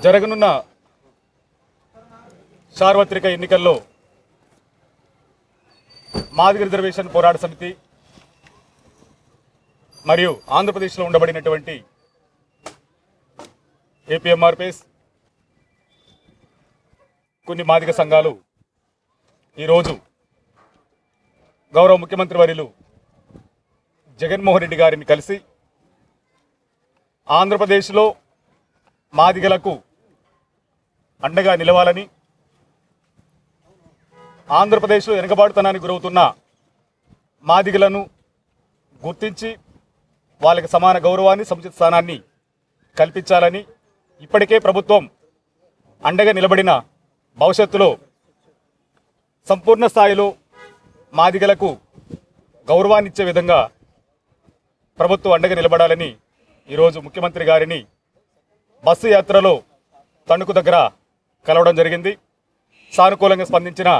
జరగనున్న సార్వత్రిక ఎన్నికల్లో మాదిగ రిజర్వేషన్ పోరాట సమితి మరియు ఆంధ్రప్రదేశ్లో ఉండబడినటువంటి ఏపీఎంఆర్పీఎస్ కొన్ని మాదిగ సంఘాలు ఈరోజు గౌరవ ముఖ్యమంత్రి వర్యులు జగన్మోహన్ రెడ్డి గారిని కలిసి ఆంధ్రప్రదేశ్లో మాదిగలకు అండగా నిలవాలని ఆంధ్రప్రదేశ్లో వెనుకబాటుతనానికి గురవుతున్న మాదిగలను గుర్తించి వాళ్ళకి సమాన గౌరవాన్ని సముచిత స్థానాన్ని కల్పించాలని ఇప్పటికే ప్రభుత్వం అండగా నిలబడిన భవిష్యత్తులో సంపూర్ణ స్థాయిలో మాదిగలకు గౌరవాన్నిచ్చే విధంగా ప్రభుత్వం అండగా నిలబడాలని ఈరోజు ముఖ్యమంత్రి గారిని బస్సు యాత్రలో తణుకు దగ్గర కలవడం జరిగింది. సానుకూలంగా స్పందించిన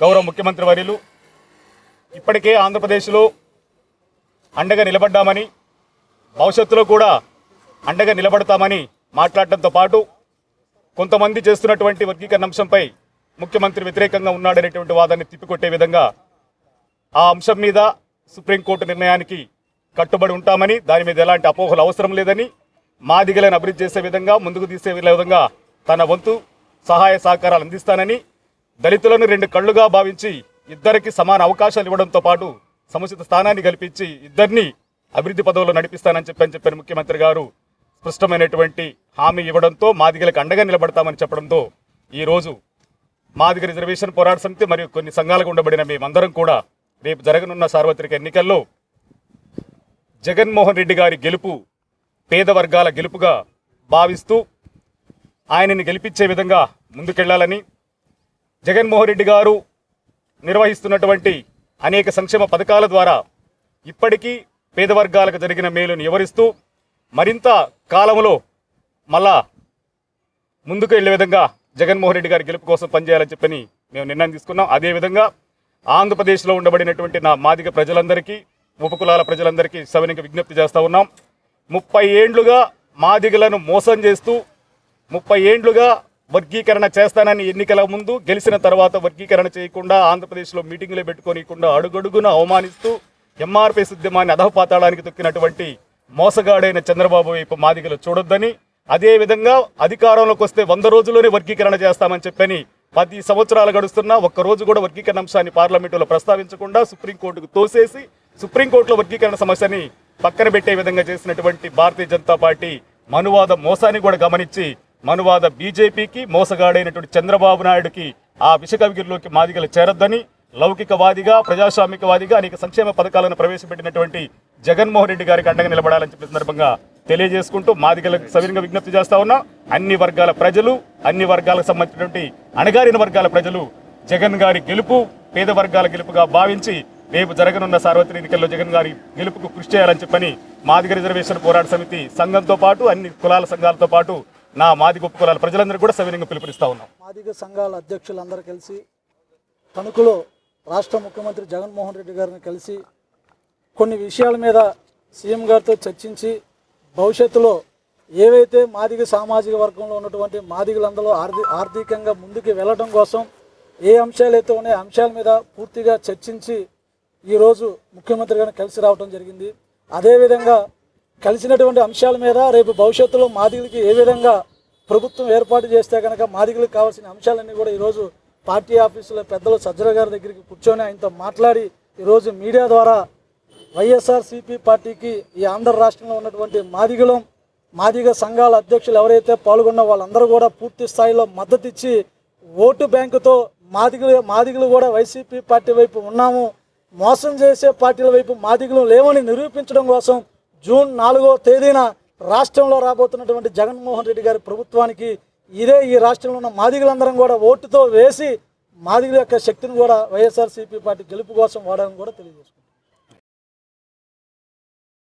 గౌరవ ముఖ్యమంత్రి వర్యులు ఇప్పటికే ఆంధ్రప్రదేశ్లో అండగా నిలబడ్డామని భవిష్యత్తులో కూడా అండగా నిలబడతామని మాట్లాడటంతో పాటు కొంతమంది చేస్తున్నటువంటి వర్గీకరణ అంశంపై ముఖ్యమంత్రి వ్యతిరేకంగా ఉన్నాడనేటువంటి వాదాన్ని తిప్పికొట్టే విధంగా ఆ అంశం మీద సుప్రీంకోర్టు నిర్ణయానికి కట్టుబడి ఉంటామని దాని మీద ఎలాంటి అపోహలు అవసరం లేదని మాదిగలను అభివృద్ధి చేసే విధంగా ముందుకు తీసే విధంగా తన వంతు సహాయ సహకారాలు అందిస్తానని దళితులను రెండు కళ్ళుగా భావించి ఇద్దరికి సమాన అవకాశాలు ఇవ్వడంతో పాటు సముచిత స్థానాన్ని కల్పించి ఇద్దరిని అభివృద్ధి పదవుల్లో నడిపిస్తానని చెప్పని చెప్పిన ముఖ్యమంత్రి గారు. స్పష్టమైనటువంటి హామీ ఇవ్వడంతో మాదిగలకు అండగా నిలబడతామని చెప్పడంతో ఈరోజు మాదిగ రిజర్వేషన్ పోరాట సమితి మరియు కొన్ని సంఘాలకు ఉండబడిన మేమందరం కూడా రేపు జరగనున్న సార్వత్రిక ఎన్నికల్లో జగన్మోహన్ రెడ్డి గారి గెలుపు పేద వర్గాల గెలుపుగా భావిస్తూ ఆయనని గెలిపించే విధంగా ముందుకెళ్ళాలని జగన్మోహన్ రెడ్డి గారు నిర్వహిస్తున్నటువంటి అనేక సంక్షేమ పథకాల ద్వారా ఇప్పటికీ పేద వర్గాలకు జరిగిన మేలును వివరిస్తూ మరింత కాలంలో మళ్ళా ముందుకు వెళ్ళే విధంగా జగన్మోహన్ రెడ్డి గారి గెలుపు కోసం పనిచేయాలని చెప్పని మేము నిర్ణయం తీసుకున్నాం. అదేవిధంగా ఆంధ్రప్రదేశ్లో ఉండబడినటువంటి నా మాదిగ ప్రజలందరికీ ఉపకులాల ప్రజలందరికీ సవినీకి విజ్ఞప్తి చేస్తూ ఉన్నాం. ముప్పై ఏండ్లుగా మాదిగలను మోసం చేస్తూ ముప్పై ఏండ్లుగా వర్గీకరణ చేస్తానని ఎన్నికల ముందు గెలిచిన తర్వాత వర్గీకరణ చేయకుండా ఆంధ్రప్రదేశ్లో మీటింగులు పెట్టుకోనికుండా అడుగడుగున అవమానిస్తూ ఎంఆర్పీఎస్ ఉద్యమాన్ని అధపాతాళానికి తొక్కినటువంటి మోసగాడైన చంద్రబాబు వైపు మాదిగలు చూడొద్దని అదేవిధంగా అధికారంలోకి వస్తే వంద రోజుల్లోనే వర్గీకరణ చేస్తామని చెప్పని పది సంవత్సరాలు గడుస్తున్నా ఒక్కరోజు కూడా వర్గీకరణ అంశాన్ని పార్లమెంటులో ప్రస్తావించకుండా సుప్రీంకోర్టుకు తోసేసి సుప్రీంకోర్టులో వర్గీకరణ సమస్యని పక్కన పెట్టే విధంగా చేసినటువంటి భారతీయ జనతా పార్టీ మనువాద మోసాన్ని కూడా గమనించి మనువాద బీజేపీకి మోసగాడైనటువంటి చంద్రబాబు నాయుడుకి ఆ విషకవిగిరిలోకి మాదిగలు చేరొద్దని లౌకికవాదిగా ప్రజాస్వామికవాదిగా అనేక సంక్షేమ పథకాలను ప్రవేశపెట్టినటువంటి జగన్మోహన్ రెడ్డి గారికి అండగా నిలబడాలని చెప్పిన సందర్భంగా తెలియజేసుకుంటూ మాదిగలకు సవినంగా విజ్ఞప్తి చేస్తా ఉన్నా అన్ని వర్గాల ప్రజలు అన్ని వర్గాలకు సంబంధించినటువంటి అణగారిన వర్గాల ప్రజలు జగన్ గారి గెలుపు పేద వర్గాల గెలుపుగా భావించి రేపు జరగనున్న సార్వత్రిక ఎన్నికల్లో జగన్ గారి గెలుపుకు కృషి చేయాలని చెప్పని మాదిగ రిజర్వేషన్ పోరాట సమితి సంఘంతో పాటు అన్ని కులాల సంఘాలతో పాటు నా మాదిగ ఉప కులాల ప్రజలందరూ కూడా సవినంగా పిలుపునిస్తా ఉన్నాం. మాదిగ సంఘాల అధ్యక్షులందరూ కలిసి తణుకులో రాష్ట్ర ముఖ్యమంత్రి జగన్మోహన్ రెడ్డి గారిని కలిసి కొన్ని విషయాల మీద సీఎం గారితో చర్చించి భవిష్యత్తులో ఏవైతే మాదిగ సామాజిక వర్గంలో ఉన్నటువంటి మాదిగలందరూ ఆర్థి ఆర్థికంగా ముందుకు వెళ్ళడం కోసం ఏ అంశాలైతే ఉన్నాయో అంశాల మీద పూర్తిగా చర్చించి ఈరోజు ముఖ్యమంత్రి గారిని కలిసి రావడం జరిగింది. అదేవిధంగా కలిసినటువంటి అంశాల మీద రేపు భవిష్యత్తులో మాదిగలకి ఏ విధంగా ప్రభుత్వం ఏర్పాటు చేస్తే కనుక మాదిగలకు కావాల్సిన అంశాలన్నీ కూడా ఈరోజు పార్టీ ఆఫీసులో పెద్దలు సజ్జల గారి దగ్గరికి కూర్చొని ఆయనతో మాట్లాడి ఈరోజు మీడియా ద్వారా వైఎస్ఆర్సీపీ పార్టీకి ఈ ఆంధ్ర రాష్ట్రంలో ఉన్నటువంటి మాదిగలం మాదిగ సంఘాల అధ్యక్షులు ఎవరైతే పాల్గొన్న వాళ్ళందరూ కూడా పూర్తి స్థాయిలో మద్దతు ఇచ్చి ఓటు బ్యాంకుతో మాదిగలు మాదిగలు కూడా వైసీపీ పార్టీ వైపు ఉన్నాము. మోసం చేసే పార్టీల వైపు మాదిగలు లేవని నిరూపించడం కోసం జూన్ నాలుగో తేదీన రాష్ట్రంలో రాబోతున్నటువంటి జగన్మోహన్ రెడ్డి గారి ప్రభుత్వానికి ఇదే ఈ రాష్ట్రంలో ఉన్న మాదిగలందరం కూడా ఓటుతో వేసి మాదిగల యొక్క శక్తిని కూడా వైఎస్ఆర్సీపీ పార్టీ గెలుపు కోసం వాడాలని కూడా తెలియజేసుకుంటాం